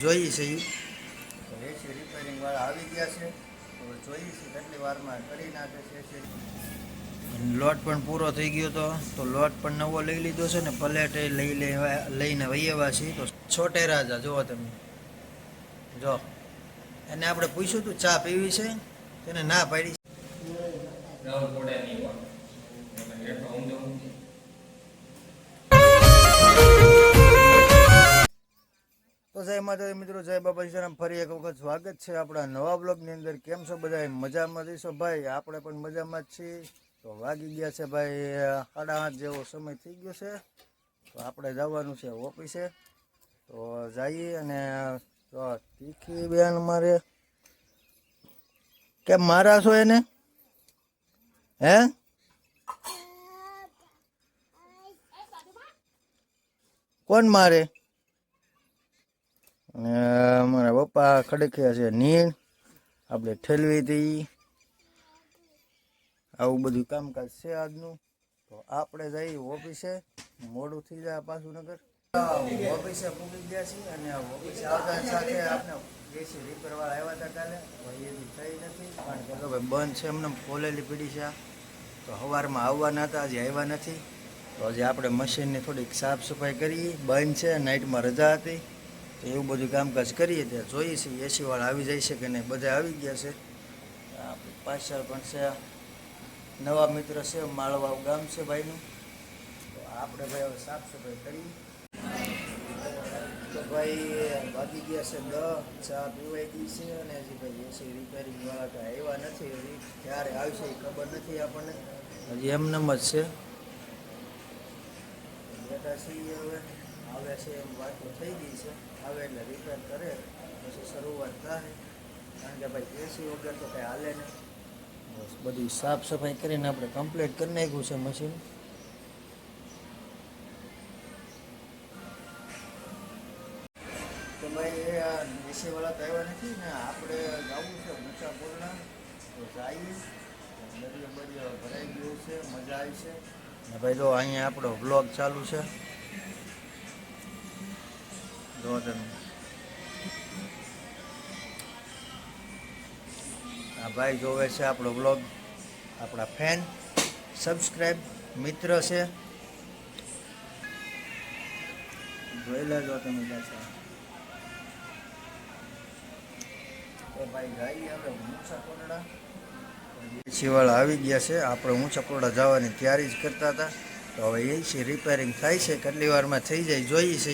જોઈએ છે એસી રિપેરિંગ વાળા આવી ગયા છે. તો જોઈએ છે કેટલી વારમાં કરી નાખે છે એસી લોટ પણ પૂરો થઈ ગયો હતો તો લોટ પણ નવો લઈ લીધો છે ને પ્લેટ લઈ લેવા લઈને વૈયવા છીએ. તો છોટે રાજા જુઓ તમે. જો એને આપણે પૂછ્યું તું ચા પીવી છે? તેને ના પાડી જય માતાજી મિત્રો, જય બાબા સીતારામ ફરી એક વખત સ્વાગત છે આપણા નવા બ્લોગની અંદર. કેમ છો બધા મજામાં જઈશો ભાઈ? આપણે પણ મજામાં જ છીએ. તો વાગી ગયા છે ભાઈ સાડા આઠ જેવો સમય થઈ ગયો છે. તો આપણે જવાનું છે ઓફિસે. તો જઈએ અને તો તીખી બેન મારે. કેમ મારા છો એને? હે? કોણ મારે? અને મારા પપ્પા ખડખ્યા છે નીણ આપણે ઠેલવી હતી. આવું બધું કામકાજ છે આજનું. તો આપણે જઈએ ઓફિસે. મોડું થઈ જાય પાછું નગર. ઓફિસે પૂગી ગયા છીએ અને ઓફિસે આવતા સાથે આપણે એસી રિપેર વાળા આવ્યા હતા કાલે ભાઈ થઈ નથી. કારણ કે બંધ છે એમને, ખોલેલી પીડી છે તો સવારમાં આવવાના હતા, હજી આવ્યા નથી. તો હજી આપણે મશીનની થોડીક સાફ સફાઈ કરી બંધ છે નાઇટમાં રજા હતી. એવું બધું કામકાજ કરીએ ત્યાં જોઈએ છીએ. એસી વાળા આવી જાય છે કે નહીં? બધા આવી ગયા છે. પાછળ પણ છે નવા મિત્ર છે માળવા ગામ છે ભાઈનું. તો આપણે ભાઈ હવે સાફ સફાઈ કરી. તો ભાઈ વાગી ગયા છે દ ચા પીવાઈ ગઈ છે અને હજી ભાઈ એસી રિપેરિંગ વાળા કાંઈ આવ્યા નથી હજી. ક્યારે આવશે એ ખબર નથી આપણને. હજી એમનેમ જ છે. બેઠા છીએ હવે. આવે છે એમ વાતો થઈ ગઈ છે. આવે એટલે રિપેર કરે, પછી શરૂઆત થાય. કારણ કે ભાઈ એસી વગર તો કંઈ હાલે નહીં. બસ બધી સાફ સફાઈ કરીને આપણે કમ્પ્લીટ કરી નાખ્યું છે મશીન તો ભાઈ એ આ એસી વાળા તો આવ્યા નથી ને આપણે જવું છે ઊંચા પૂર્ણા તો જઈએ. દરિયો બરિયો ભરાઈ ગયું છે, મજા આવી છે. ભાઈ જો અહીંયા આપણો બ્લોગ ચાલુ છે. જો આ ભાઈ જોવે છે આપણો બ્લોગ આપણા ફેન સબસ્ક્રાઈબ મિત્ર છે. જોઈ લેજો તમે તો ભાઈ જઈએ હવે ઊંચા કોરડા. એસીવાળા આવી ગયા છે. આપણે ઊંચા કોરડા જવાની તૈયારી જ કરતા હતા. તો હવે એસી રિપેરિંગ થાય છે. કેટલી વારમાં થઈ જાય, જોઈએ છે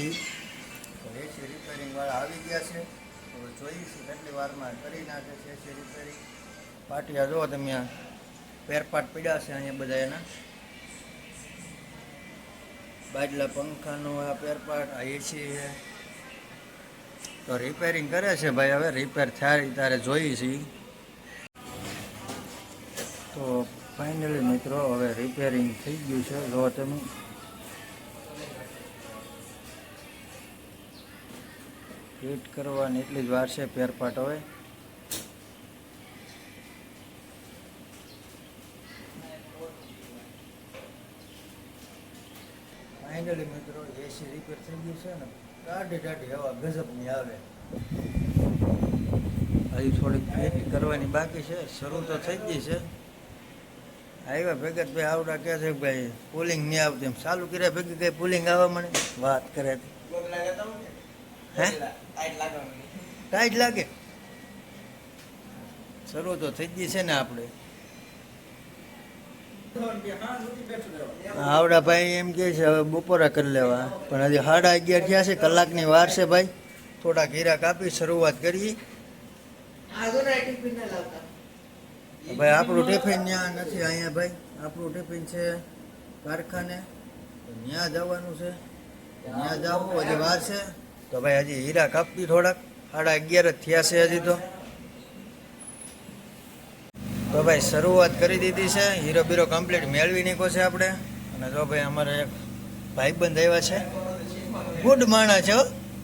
આવી ગયા છે. જોઈએ છે કેટલી વારમાં કરી નાખે છે એસી રિપેરિંગ પાટિયા જુઓ તમે પેરપાટ પીડ્યા છે અહીંયા બધા એના. બાજલા પંખાનો આ પેરપાટ આ એસી છે. તો રિપેરિંગ કરે છે ભાઈ હવે? રિપેર થાય ત્યારે જોઈએ છીએ તો ફાઇનલી મિત્રો, હવે રિપેરિંગ થઈ ગયું છે. જો તમે. ફિટ કરવાની એટલી જ વાર છે પેરપાટ હવે. ફાઇનલી મિત્રો એસી રિપેર થઈ ગયું છે ને દાઢી દાઢી હવા ગજબની આવે. હજી થોડીક ફિટ કરવાની બાકી છે, શરૂ તો થઈ ગઈ છે. આવ્યા ભેગત ભાઈ આવડા કહે છે ભાઈ પુલિંગ નહીં આવતી. એમ ચાલુ કર્યા ભેગી કઈ પુલિંગ આવવા મને વાત કરે. હે? ટાઈટ લાગે? શરૂ તો થઈ ગઈ છે ને આપણે આવડા ભાઈ એમ કે છે હવે બપોરા કરી લેવા. પણ હજી સાડા અગિયાર થયા છે કલાકની વાર છે ભાઈ. થોડા હીરા કાપી શરૂઆત કરીએ. ભાઈ આપણું ટિફિન ત્યાં નથી અહીંયા ભાઈ. આપણું ટિફિન છે કારખાને. તો ત્યાં જવાનું છે. ત્યાં જવું હજી વાર છે. તો ભાઈ હજી હીરા કાપી થોડાક. સાડા અગિયાર જ થયા છે હજી તો. તો ભાઈ શરૂઆત કરી દીધી છે. હીરો બીરો કમ્પ્લીટ મેળવી નીકો છે આપણે. અને જો ભાઈ અમારે એક ભાઈબંધ આવ્યા છે. ગુડ માણસ છે.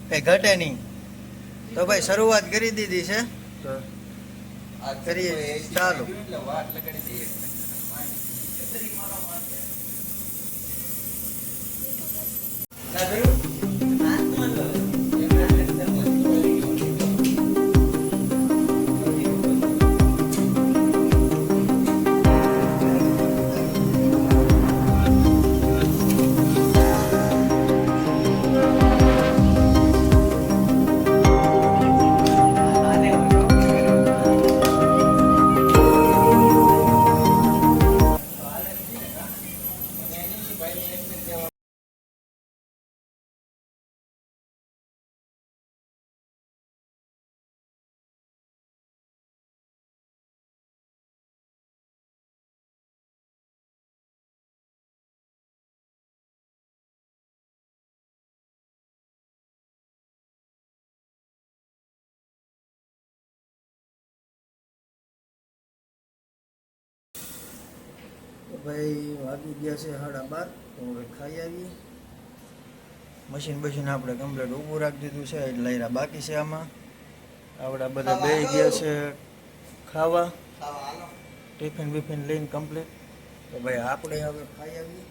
કંઈ ઘટે નહીં. તો ભાઈ શરૂઆત કરી દીધી છે. તો કરીએ ચાલુ. ભાઈ વાગી ગયા છે સાડા બાર તો હવે ખાઈ આવીએ. મશીન બશીન આપણે કમ્પ્લેટ ઊભું રાખી દીધું છે એટલે લઈરા બાકી છે આમાં. આવડા બધા બે ગયા છે ખાવા. ટિફિન બિફિન લઈને કમ્પ્લેટ તો ભાઈ આપણે હવે ખાઈ આવીએ.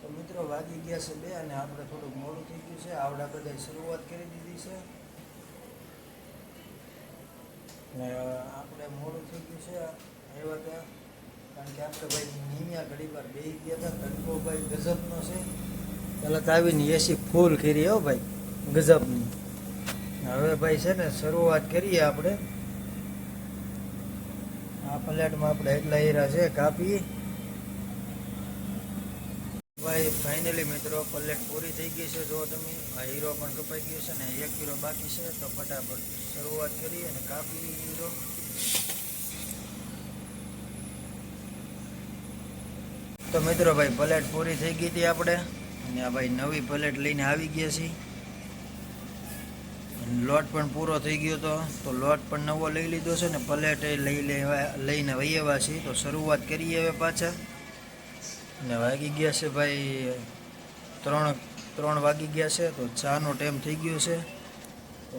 તો મિત્રો વાગી ગયા છે બે અને આપણે થોડુંક મોડું થઈ ગયું છે. આવડા બધા શરૂઆત કરી દીધી છે. ને આપણે મોડું થઈ ગયું છે એવા ત્યાં. કારણ કે આપણે ભાઈ નિમિયા ઘડી વાર બે ગયા હતા તડકો ભાઈ ગજબનો છે. પહેલાં તો આવીને એસી ફૂલ કરી, હો ભાઈ, ગજબની. હવે ભાઈ છે ને, શરૂઆત કરીએ આપણે. આ પ્લેટમાં આપણે એટલા હીરા છે કાપી ભાઈ ફાઇનલી મિત્રો, પલેટ પૂરી થઈ ગઈ છે. જો તમે આ હીરો પણ કપાઈ ગયો છે ને, એક હીરો બાકી છે, તો ફટાફટ શરૂઆત કરી અને કાપી હીરો. તો મિત્રો ભાઈ, પલેટ પૂરી થઈ ગઈ હતી આપણે. અને આ ભાઈ નવી પલેટ લઈને આવી ગયા છીએ. લોટ પણ પૂરો થઈ ગયો હતો તો લોટ પણ નવો લઈ લીધો છે ને, પલેટ લઈ લેવા લઈને વૈયવા છીએ. તો શરૂઆત કરીએ હવે પાછા. ને વાગી ગયા છે ભાઈ, ત્રણ ત્રણ વાગી ગયા છે, તો ચાનો ટાઈમ થઈ ગયો છે. તો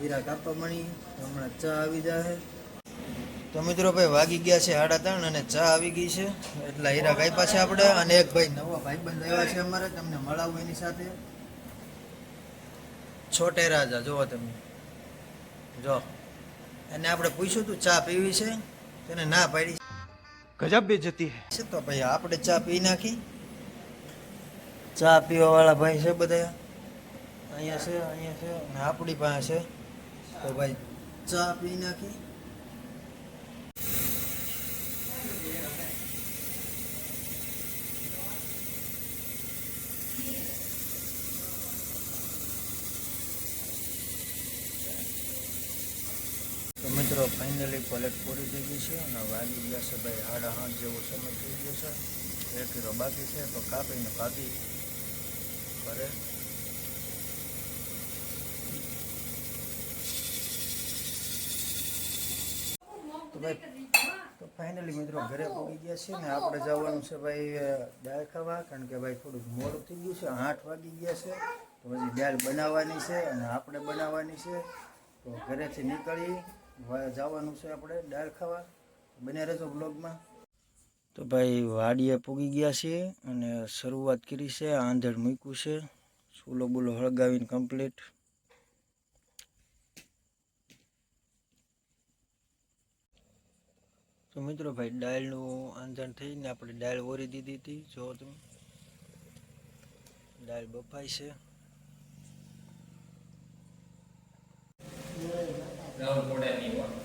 હીરા કાપવા મળી હમણાં ચા આવી જાય તો મિત્રો ભાઈ, વાગી ગયા છે સાડા ત્રણ અને ચા આવી ગઈ છે. એટલા હીરા કાપ્યા છે આપણે અને એક ભાઈ નવા ભાઈબંધ આવ્યા છે અમારે, તમને મળાવું એની સાથે. છોટે રાજા, જુઓ તમે. જો, એને આપણે પૂછ્યું તું ચા પીવી છે? તેને ના પાડી ગજબ બેજતી છે તો ભાઈ, આપણે ચા પી નાખી. ચા પીવા વાળા ભાઈ છે બધા. અહીંયા છે અહીંયા છે ને આપણી પાસે છે. તો ભાઈ, ચા પી નાખી. ફાઇનલી પલટ પૂરી થઈ ગઈ છે અને વાગી ગયા છે ભાઈ સાડા આઠ જેવો સમય થઈ ગયો છે. એક કિલો બાકી છે, તો કાપીને ભાગી. ઘરે તો ભાઈ, તો ફાઇનલી મિત્રો ઘરે પહોંચી ગયા છે ને આપણે જવાનું છે ભાઈ દાળ ખાવા, કારણ કે ભાઈ થોડુંક મોડું થઈ ગયું છે, આઠ વાગી ગયા છે. તો પછી દાળ બનાવવાની છે અને આપણે બનાવવાની છે. તો ઘરેથી નીકળી. જવાનું છે આપણે દાળ ખાવા. બને રહેજો બ્લોગમાં તો ભાઈ વાડીએ પૂગી ગયા છીએ અને શરૂઆત કરી છે આંધણ મૂક્યું છે. ચૂલો બુલો હળગાવીને કમ્પ્લીટ તો મિત્રો ભાઈ દાળનું આંધણ થઈને આપણે દાળ ઓરી દીધી હતી. જો તમે દાળ બફાય છે. now more than anyone.